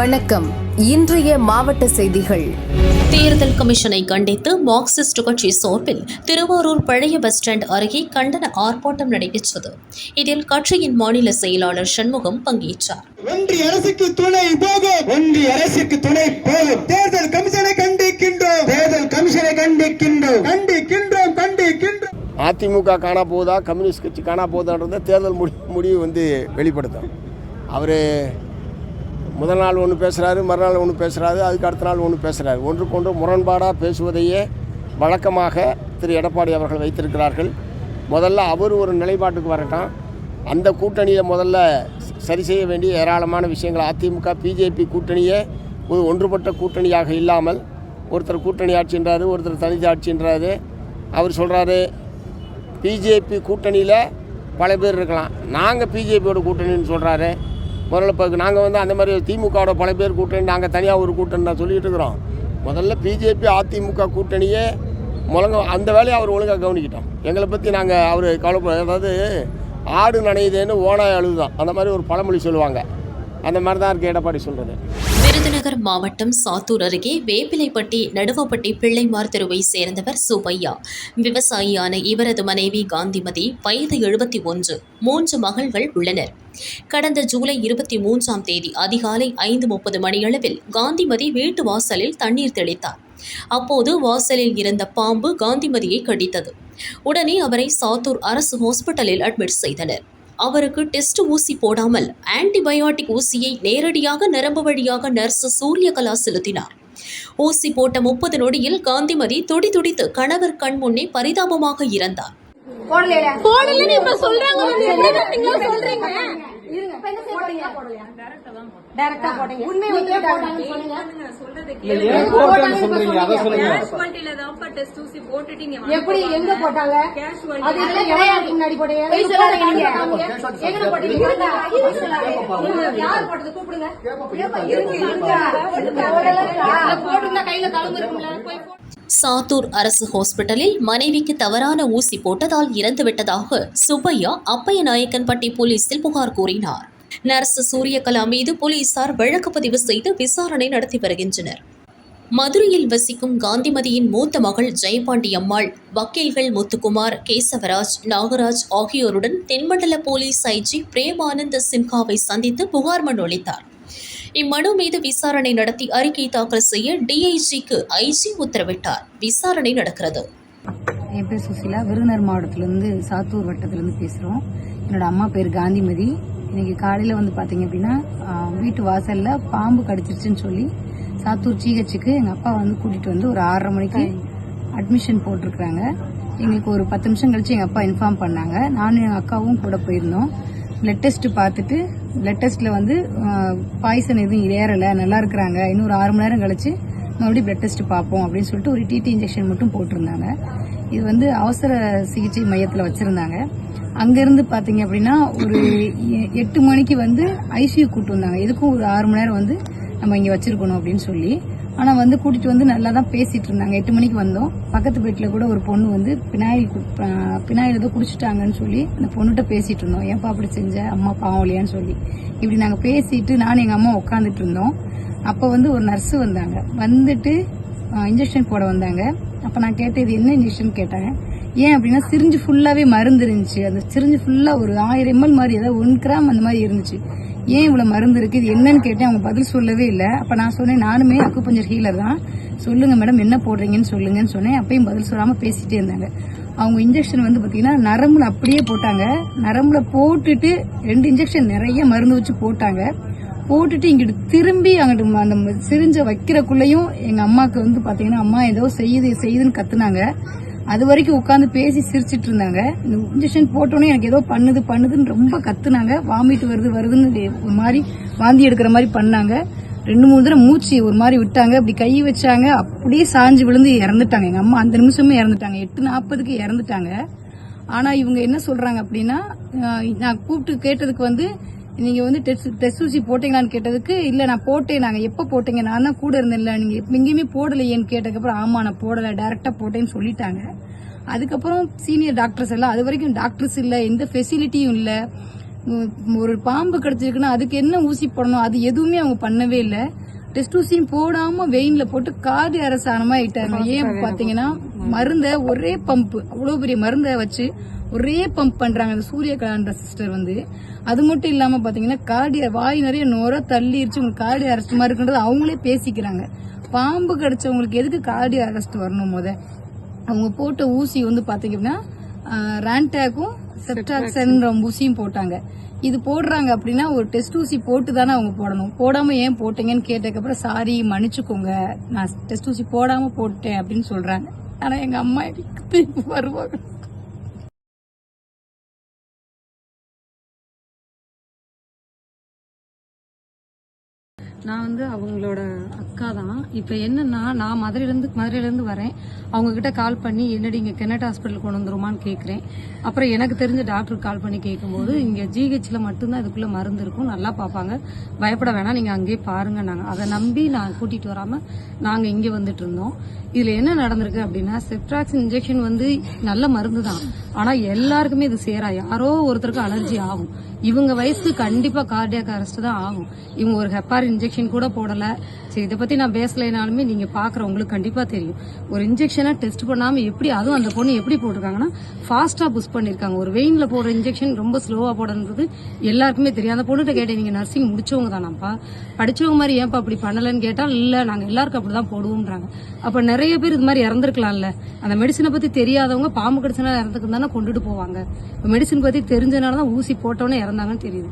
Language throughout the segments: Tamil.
வணக்கம். இன்றைய மாவட்ட செய்திகள். தேர்தல் கமிஷனை கண்டித்து மார்க்சிஸ்ட் கட்சி சார்பில் திருவாரூர் பழைய பஸ் ஸ்டாண்ட் அருகே கண்டன ஆர்ப்பாட்டம் நடைபெற்றது. இதில் கட்சியின் மாநில செயலாளர் சண்முகம் பங்கேற்றார். ஒன்றிய அரசுக்கு துணை போகும். ஒன்றிய அரசுக்கு துணை போகும். தேர்தல் கமிஷனை கண்டிக்கின்றோம். தேர்தல் கமிஷனை கண்டிக்கின்றோம். கண்டிக்கின்றோம் கண்டிக்கின்றோம். அதிமுக காணா போகுதா கம்யூனிஸ்ட் கட்சி காணா போகுதான்றத தேர்தல் முடி முடிவு வந்து வெளிப்படுத்தும். அவர் முதல் நாள் ஒன்று பேசுகிறாரு மறுநாள் ஒன்று பேசுகிறாரு அதுக்கு அடுத்த நாள் ஒன்று பேசுகிறாரு ஒன்றுக்கொன்று முரண்பாடாக பேசுவதையே வழக்கமாக திரு எடப்பாடி அவர்கள் வைத்திருக்கிறார்கள். முதல்ல அவர் ஒரு நிலைப்பாட்டுக்கு வரட்டும். அந்த கூட்டணியை முதல்ல சரி செய்ய வேண்டிய ஏராளமான விஷயங்கள். அதிமுக பிஜேபி கூட்டணியே ஒரு ஒன்றுபட்ட கூட்டணியாக இல்லாமல் ஒருத்தர் கூட்டணி ஆட்சின்றாரு ஒருத்தர் தனித்து ஆட்சின்றாரு. அவர் சொல்கிறாரு பிஜேபி கூட்டணியில் பல பேர் இருக்கலாம். நாங்கள் பிஜேபியோட கூட்டணின்னு சொல்கிறாரு முதல்ல இப்போ நாங்கள் வந்து அந்த மாதிரி திமுகவோட பல பேர் கூட்டணி நாங்கள் தனியாக ஒரு கூட்டணி தான் சொல்லிட்டு இருக்கிறோம். முதல்ல பிஜேபி அதிமுக கூட்டணியே முழங்க அந்த வேலையை அவர் ஒழுங்காக கவனிக்கிட்டோம் எங்களை பற்றி நாங்கள் அவர் கவலைப்பட அதாவது ஆடு நனையுதேன்னு ஓனாய் அழுதுதான். அந்த மாதிரி ஒரு பழமொழி சொல்லுவாங்க. அந்த மாதிரி தான் இருக்கு எடப்பாடி சொல்கிறது விருதுநகர் மாவட்டம் சாத்தூர் அருகே வேப்பிலைப்பட்டி நடுவப்பட்டி பிள்ளைமார் தெருவை சேர்ந்தவர் சுப்பையா. விவசாயியான இவரது மனைவி காந்திமதி வயது எழுபத்தி ஒன்று. மூன்று மகள்கள் உள்ளனர். கடந்த ஜூலை இருபத்தி மூன்றாம் தேதி அதிகாலை ஐந்து முப்பது மணியளவில் காந்திமதி வீட்டு வாசலில் தண்ணீர் தெளித்தார். அப்போது வாசலில் இருந்த பாம்பு காந்திமதியை கடித்தது. உடனே அவரை சாத்தூர் அரசு ஹாஸ்பிட்டலில் அட்மிட் செய்தனர். அவருக்கு டெஸ்ட் ஊசி போடாமல் ஆன்டிபயோட்டிக் ஊசியை நேரடியாக நரம்பு வழியாக நர்ஸ் சூரியகலா செலுத்தினார். ஊசி போட்ட முப்பது நொடியில் காந்திமதி துடி துடித்து கணவர் கண் முன்னே பரிதாபமாக இறந்தார். போடலன்னு இப்ப சொல்றாங்க. வந்து எப்படி நீங்க சொல்றீங்க? டைரக்டா போட்டீங்க உண்மை வந்து போட்டாங்கன்னு சொல்லுங்க எப்படி எங்க போட்டாங்க? அது எல்லாம் எவ்வளவு முன்னாடி போட்டீங்க யார் போட்டது? கூப்பிடுங்க. இருங்க, இருங்க. அதை போட்டிருந்தா கையில தழும்பு இருக்கும்ல போய் சாத்தூர் அரசு ஹாஸ்பிட்டலில் மனைவிக்கு தவறான ஊசி போட்டதால் இறந்துவிட்டதாக சுப்பையா அப்பைய நாயக்கன்பட்டி போலீசில் புகார் கூறினார். நர்ஸ் சூரியகலா மீது போலீசார் வழக்கு பதிவு செய்து விசாரணை நடத்தி வருகின்றனர். மதுரையில் வசிக்கும் காந்திமதியின் மூத்த மகள் ஜெயபாண்டி அம்மாள் வக்கீல்கள் முத்துக்குமார் கேசவராஜ் நாகராஜ் ஆகியோருடன் தென்மண்டல போலீஸ் ஐஜி பிரேமானந்த சின்ஹாவை சந்தித்து புகார் மனு அளித்தார். இம்மனு மீது விசாரணை நடத்தி அறிக்கை தாக்கல் செய்ய டிஐஜிக்கு ஐஜி உத்தரவிட்டார். விசாரணை நடக்கிறது. என் பேர் சுசிலா. விருதுநகர் மாவட்டத்திலேருந்து சாத்தூர் வட்டத்திலேருந்து பேசுகிறோம் என்னோட அம்மா பேர் காந்திமதி. இன்னைக்கு காலையில் வந்து பார்த்தீங்க அப்படின்னா வீட்டு வாசலில் பாம்பு கடிச்சிருச்சுன்னு சொல்லி சாத்தூர் ஜிஹெச்சுக்கு எங்கள் அப்பா வந்து கூட்டிகிட்டு வந்து ஒரு ஆறரை மணிக்கு அட்மிஷன் போட்டிருக்கிறாங்க. எங்களுக்கு ஒரு பத்து நிமிஷம் கழிச்சு எங்கள் அப்பா இன்ஃபார்ம் பண்ணாங்க. நானும் எங்கள் அக்காவும் கூட போயிருந்தோம். பிளட் டெஸ்ட் பார்த்துட்டு பிளட் டெஸ்ட்டில் வந்து பாய்சன் எதுவும் ஏறலை நல்லா இருக்கிறாங்க. இன்னும் ஒரு ஆறு மணி நேரம் கழிச்சு மறுபடியும் பிளட் டெஸ்ட் பார்ப்போம் அப்படின்னு சொல்லிட்டு ஒரு டிடி இன்ஜெக்ஷன் மட்டும் போட்டிருந்தாங்க. இது வந்து அவசர சிகிச்சை மையத்தில் வச்சிருந்தாங்க. அங்கிருந்து பார்த்தீங்க அப்படின்னா ஒரு எ- எட்டு மணிக்கு வந்து ஐசியூ கூட்டு வந்தாங்க. இதுக்கும் ஒரு ஆறு மணி நேரம் வந்து நம்ம இங்கே வச்சிருக்கணும் அப்படின்னு சொல்லி. ஆனா வந்து கூட்டிட்டு வந்து நல்லா தான் பேசிட்டு இருந்தாங்க. எட்டு மணிக்கு வந்தோம். பக்கத்து வீட்டுல கூட ஒரு பொண்ணு வந்து பினாயில் பினாயில் ஏதோ குடிச்சிட்டாங்கன்னு சொல்லி அந்த பொண்ணுகிட்ட பேசிட்டு இருந்தோம். ஏன்பா அப்படி செஞ்ச? அம்மா பாவம் இல்லையான்னு சொல்லி. இப்படி நாங்க பேசிட்டு நானும் எங்க அம்மா உட்காந்துட்டு இருந்தோம். அப்ப வந்து ஒரு நர்ஸ் வந்தாங்க. வந்துட்டு இன்ஜெக்ஷன் போட வந்தாங்க. அப்ப நான் கேட்டேன் இது என்ன இன்ஜெக்ஷன் கேட்டாங்க ஏன் அப்படின்னா சிரிஞ்சு ஃபுல்லாவே மருந்து இருந்துச்சு அந்த சிரிஞ்சு ஃபுல்லா ஒரு ஆயிரம் எம்எல் மாதிரி ஏதாவது ஒன் கிராம் அந்த மாதிரி இருந்துச்சு. ஏன் இவ்வளோ மருந்து இருக்கு? இது என்னன்னு கேட்டேன் அவங்க பதில் சொல்லவே இல்லை. அப்போ நான் சொன்னேன் நானுமே அக்குபஞ்சர் ஹீலர் தான். சொல்லுங்க மேடம் என்ன போடுறீங்கன்னு சொல்லுங்கன்னு சொன்னேன். அப்பயும் பதில் சொல்லாமல் பேசிட்டே இருந்தாங்க. அவங்க இன்ஜெக்ஷன் வந்து பார்த்தீங்கன்னா நரம்புல அப்படியே போட்டாங்க. நரம்புல போட்டுட்டு ரெண்டு இன்ஜெக்ஷன் நிறைய மருந்து வச்சு போட்டாங்க. போட்டுட்டு இங்கிட்டு திரும்பி அங்கிட்டு அந்த சிரிஞ்ச வைக்கிறக்குள்ளேயும் எங்கள் அம்மாவுக்கு வந்து பார்த்தீங்கன்னா அம்மா ஏதோ செய்யுது செய்யுதுன்னு கத்துனாங்க. அது வரைக்கும் உட்காந்து பேசி சிரிச்சிட்டு இருந்தாங்க. இந்த இன்ஜெக்ஷன் போட்டோன்னே எனக்கு ஏதோ பண்ணுது பண்ணுதுன்னு ரொம்ப கத்துனாங்க. வாமிட் வருது வருதுன்னு ஒரு மாதிரி வாந்தி எடுக்கிற மாதிரி பண்ணாங்க. ரெண்டு மூணு தடவை மூச்சு ஒரு மாதிரி விட்டாங்க. அப்படி கை வச்சாங்க. அப்படியே சாஞ்சு விழுந்து இறந்துட்டாங்க. எங்க அம்மா அந்த நிமிஷமே இறந்துட்டாங்க. எட்டு நாற்பதுக்கு இறந்துட்டாங்க. ஆனா இவங்க என்ன சொல்றாங்க அப்படின்னா நான் கூப்பிட்டு கேட்டதுக்கு வந்து நீங்க வந்து டெஸ்ட் டெஸ்ட் ஊசி போட்டீங்களான்னு கேட்டதுக்கு இல்ல நான் போட்டேன். நாங்க எப்ப போட்டீங்க? நான் தான் கூட இருந்தேன்ல. நீங்க எப்ப எங்கேயுமே போடலையேன்னு கேட்டதுக்கப்புறம் ஆமா நான் போடல. டைரக்டா போட்டேன்னு சொல்லிட்டாங்க. அதுக்கப்புறம் சீனியர் டாக்டர்ஸ் எல்லாம் அது வரைக்கும் டாக்டர்ஸ் இல்ல. எந்த ஃபெசிலிட்டியும் இல்ல. ஒரு பாம்பு கடிச்சிருக்குன்னா அதுக்கு என்ன ஊசி போடணும்? அது எதுவுமே அவங்க பண்ணவே இல்லை. டெஸ்ட் ஊசியும் போடாம வெயின்ல போட்டு காது அரசானமா ஆயிட்டாங்க. ஏன் பாத்தீங்கன்னா மருந்த ஒரே பம்ப் அவ்வளவு பெரிய மருந்தை வச்சு ஒரே பம்ப் பண்றாங்க அந்த சூரியகாந்த சிஸ்டர் வந்து. அது மட்டும் இல்லாம பாத்தீங்கன்னா கார்டிய வாய் நிறைய நோர தள்ளிருச்சு உங்களுக்கு கார்டிய அரெஸ்ட் மாதிரி இருக்குன்றது அவங்களே பேசிக்கிறாங்க. பாம்பு கடிச்சவங்களுக்கு எதுக்கு கார்டிய அரெஸ்ட் வரணும் முத? அவங்க போட்ட ஊசி வந்து பாத்தீங்கன்னா ரேன்டாக்கும் செப்டாக்சன்ற ஊசியும் போட்டாங்க. இது போடுறாங்க அப்படின்னா ஒரு டெஸ்ட் ஊசி போட்டு தானே அவங்க போடணும். போடாம ஏன் போட்டீங்கன்னு கேட்டதுக்கப்புறம் சாரி மன்னிச்சுக்கோங்க. நான் டெஸ்ட் ஊசி போடாம போட்டேன் அப்படின்னு சொல்றாங்க. ஆனா எங்க அம்மா எனக்கு திருப்பி வருவாங்க? நான் வந்து அவங்களோட அக்கா தான் இப்போ என்னன்னா நான் மதுரையிலேருந்து மதுரையிலேருந்து வரேன். அவங்க கிட்ட கால் பண்ணி என்னடி இங்கே கெனட் ஹாஸ்பிட்டல் கொண்டு வந்துருமான்னு கேட்குறேன் அப்புறம் எனக்கு தெரிஞ்ச டாக்டருக்கு கால் பண்ணி கேட்கும்போது இங்கே ஜிஹெச்சில் மட்டும்தான் இதுக்குள்ளே மருந்து இருக்கும். நல்லா பார்ப்பாங்க. பயப்பட வேணாம். நீங்கள் அங்கேயே பாருங்க நாங்கள் அதை நம்பி நான் கூட்டிகிட்டு வராமல் நாங்கள் இங்கே வந்துட்டு இருந்தோம். இதில் என்ன நடந்திருக்கு அப்படின்னா செப்ட்ராக்ஸ் இன்ஜெக்ஷன் வந்து நல்ல மருந்து தான் ஆனால் எல்லாருக்குமே இது சேரா. யாரோ ஒருத்தருக்கு அலர்ஜி ஆகும். இவங்க வயசுக்கு கண்டிப்பா கார்டியாக் அரெஸ்ட் தான் ஆகும். இவங்க ஒரு ஹெப்பார் இன்ஜெக்ஷன் கூட போடல. சரி இதை பத்தி நான் பேசலைனாலுமே நீங்க பார்க்குறவங்களுக்கு கண்டிப்பா தெரியும். ஒரு இன்ஜெக்ஷனை டெஸ்ட் பண்ணாம எப்படி அதுவும் அந்த பொண்ணு எப்படி போட்டிருக்காங்கன்னா ஃபாஸ்டா புஷ் பண்ணிருக்காங்க. ஒரு வெயின்ல போடுற இன்ஜெக்ஷன் ரொம்ப ஸ்லோவா போடணுன்றது எல்லாருக்குமே தெரியும். அந்த பொண்ணுகிட்ட கேட்டேன் நீங்க நர்சிங் முடிச்சவங்க தானாப்பா. படிச்சவங்க மாதிரி ஏன்ப்பா அப்படி பண்ணலன்னு கேட்டா இல்ல நாங்க எல்லாருக்கும் அப்படிதான் போடுவோம்ன்றாங்க. அப்ப நிறைய பேர் இது மாதிரி இறந்துருக்கலாம்ல. அந்த மெடிசனை பத்தி தெரியாதவங்க பாம்பு கடிச்சனால இறந்துக்கு தானே கொண்டுட்டு போவாங்க. மெடிசன் பத்தி தெரிஞ்சனால தான் ஊசி போட்டோன்னே இறந்தாங்கன்னு தெரியுது.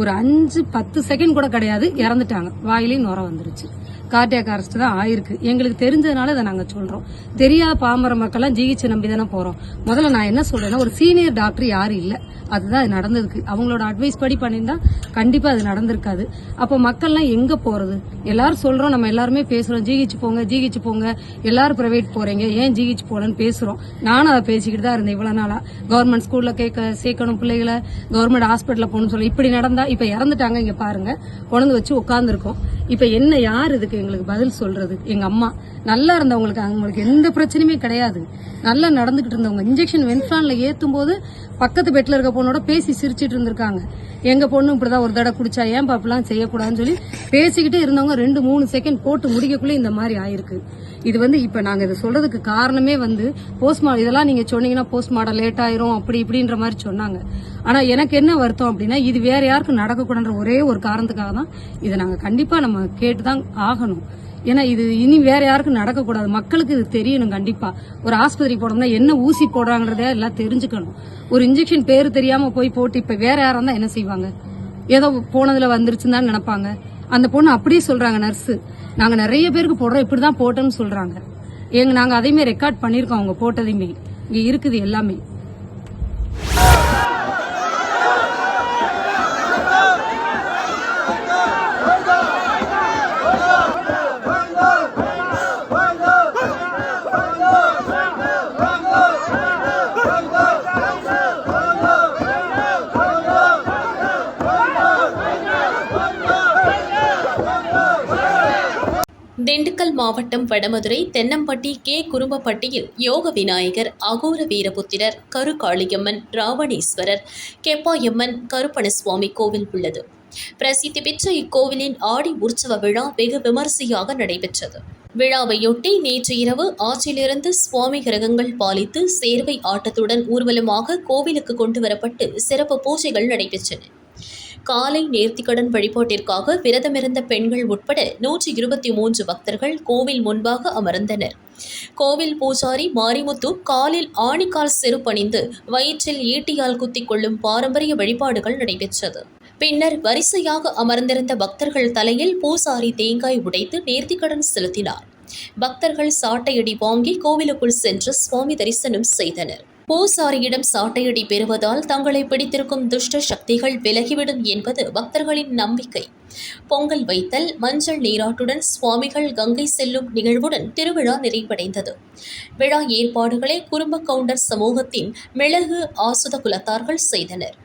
ஒரு அஞ்சு பத்து செகண்ட் கூட கிடையாது இறந்துட்டாங்க. வாயிலையும் நுர வந்துருச்சு. கார்டியாக் அரெஸ்ட் தான் ஆயிருக்கு. எங்களுக்கு தெரிஞ்சதுனால இதை நாங்கள் சொல்கிறோம் தெரியாத பாமர மக்கள்லாம் ஜிஹெச் நம்பி தானே போகிறோம் முதல்ல நான் என்ன சொல்கிறேன்னா ஒரு சீனியர் டாக்டர் யாரும் இல்லை. அதுதான் அது நடந்திருக்கு. அவங்களோட அட்வைஸ் படி பண்ணியிருந்தா கண்டிப்பாக அது நடந்திருக்காது. அப்போ மக்கள்லாம் எங்கே போகிறது எல்லாரும் சொல்கிறோம் நம்ம எல்லாருமே பேசுகிறோம் ஜிஹெச் போங்க ஜிஹெச் போங்க. எல்லாரும் ப்ரைவேட் போகிறீங்க ஏன் ஜிஹெச் போகலன்னு பேசுகிறோம் நானும் அதை பேசிக்கிட்டு தான் இருந்தேன் இவ்வளோ நாளாக கவர்மெண்ட் ஸ்கூலில் கேட்க சேர்க்கணும் பிள்ளைகளை. கவர்மெண்ட் ஹாஸ்பிட்டலில் போகணும்னு சொல்லி இப்படி நடந்தால் இப்போ இறந்துட்டாங்க இங்கே பாருங்கள் குழந்தை வச்சு உட்காந்துருக்கோம் இப்ப என்ன யார் இதுக்கு எங்களுக்கு பதில் சொல்றது? எங்க அம்மா. நல்லா இருந்தவங்களுக்கு அவங்களுக்கு எந்த பிரச்சனையுமே கிடையாது. நல்லா நடந்துகிட்டு இருந்தவங்க. இன்ஜெக்ஷன் வென்ஃபிளான்ல ஏத்தும் போது பக்கத்து பெட்ல இருக்க பொண்ணோட பேசி சிரிச்சிட்டு இருந்திருக்காங்க. எங்க பொண்ணு இப்படிதான் ஒரு தடவை குடிச்சா ஏன் பாப்பெல்லாம் செய்யக்கூடாதுன்னு சொல்லி பேசிக்கிட்டே இருந்தவங்க ரெண்டு மூணு செகண்ட் போட்டு முடிக்கக்குள்ள இந்த மாதிரி ஆயிருக்கு. இது வந்து இப்ப நாங்க இதை சொல்றதுக்கு காரணமே வந்து போஸ்ட்மார்டம் இதெல்லாம் நீங்க சொன்னீங்கன்னா போஸ்ட்மார்டம் லேட் ஆயிரும் அப்படி இப்படின்ற மாதிரி சொன்னாங்க. ஆனா எனக்கு என்ன வருத்தம் அப்படின்னா இது வேற யாருக்கும் நடக்கக்கூடாதுன்ற ஒரே ஒரு காரணத்துக்காக தான் இதை நாங்க கண்டிப்பா நம்ம கேட்டுதான் ஆகணும். ஏன்னா இது இனி வேற யாருக்கும் நடக்கக்கூடாது. மக்களுக்கு இது தெரியணும் கண்டிப்பா. ஒரு ஆஸ்பத்திரி போடணும்னா என்ன ஊசி போடுறாங்கறத எல்லாம் தெரிஞ்சுக்கணும். ஒரு இன்ஜெக்ஷன் பேர் தெரியாம போய் போட்டு இப்ப வேற யாரா இருந்தா என்ன செய்வாங்க? ஏதோ போனதுல வந்துருச்சுன்னு தான் நினைப்பாங்க. அந்த பொண்ணு அப்படியே சொல்றாங்க நர்ஸ் நாங்க நிறைய பேருக்கு போடுறோம் இப்படிதான் போட்டோம்னு சொல்றாங்க. எங்க நாங்க அதையுமே ரெக்கார்ட் பண்ணிருக்கோம் அவங்க போட்டதையுமே. இங்க இருக்குது எல்லாமே. திண்டுக்கல் மாவட்டம் வடமதுரை தென்னம்பட்டி கே. குறும்பப்பட்டியில் யோக விநாயகர் அகோர வீரபுத்திரர் கருகாளியம்மன் ராவணேஸ்வரர் கெப்பாயம்மன் கருப்பணசுவாமி கோவில் உள்ளது. பிரசித்தி பெற்ற இக்கோவிலின் ஆடி உற்சவ விழா வெகு விமரிசையாக நடைபெற்றது. விழாவையொட்டி நேற்று இரவு ஆற்றிலிருந்து சுவாமி கிரகங்கள் பாலித்து சேர்வை ஆட்டத்துடன் ஊர்வலமாக கோவிலுக்கு கொண்டு வரப்பட்டு சிறப்பு பூஜைகள் நடைபெற்றன. காலை நேர்த்திக்கடன் வழிபாட்டிற்காக விரதமிருந்த பெண்கள் உட்பட நூற்றி இருபத்தி மூன்று பக்தர்கள் கோவில் முன்பாக அமர்ந்தனர். கோவில் பூஜாரி மாரிமுத்து காலில் ஆணிக்கால் செருப்பணிந்து வயிற்றில் ஈட்டியால் குத்திக் கொள்ளும் பாரம்பரிய வழிபாடுகள் நடைபெற்றது. பின்னர் வரிசையாக அமர்ந்திருந்த பக்தர்கள் தலையில் பூசாரி தேங்காய் உடைத்து நேர்த்திக்கடன் செலுத்தினார். பக்தர்கள் சாட்டையடி வாங்கி கோவிலுக்குள் சென்று சுவாமி தரிசனம் செய்தனர். பூசாரியிடம் சாட்டையடி பெறுவதால் தங்களை பிடித்திருக்கும் துஷ்ட சக்திகள் விலகிவிடும் என்பது பக்தர்களின் நம்பிக்கை. பொங்கல் வைத்தல் மஞ்சள் நீராட்டுடன் சுவாமிகள் கங்கை செல்லும் நிகழ்வுடன் திருவிழா நிறைவடைந்தது. விழா ஏற்பாடுகளை குறும்ப கவுண்டர் சமூகத்தின் மிளகு ஆசுத குலத்தார்கள் செய்தனர்.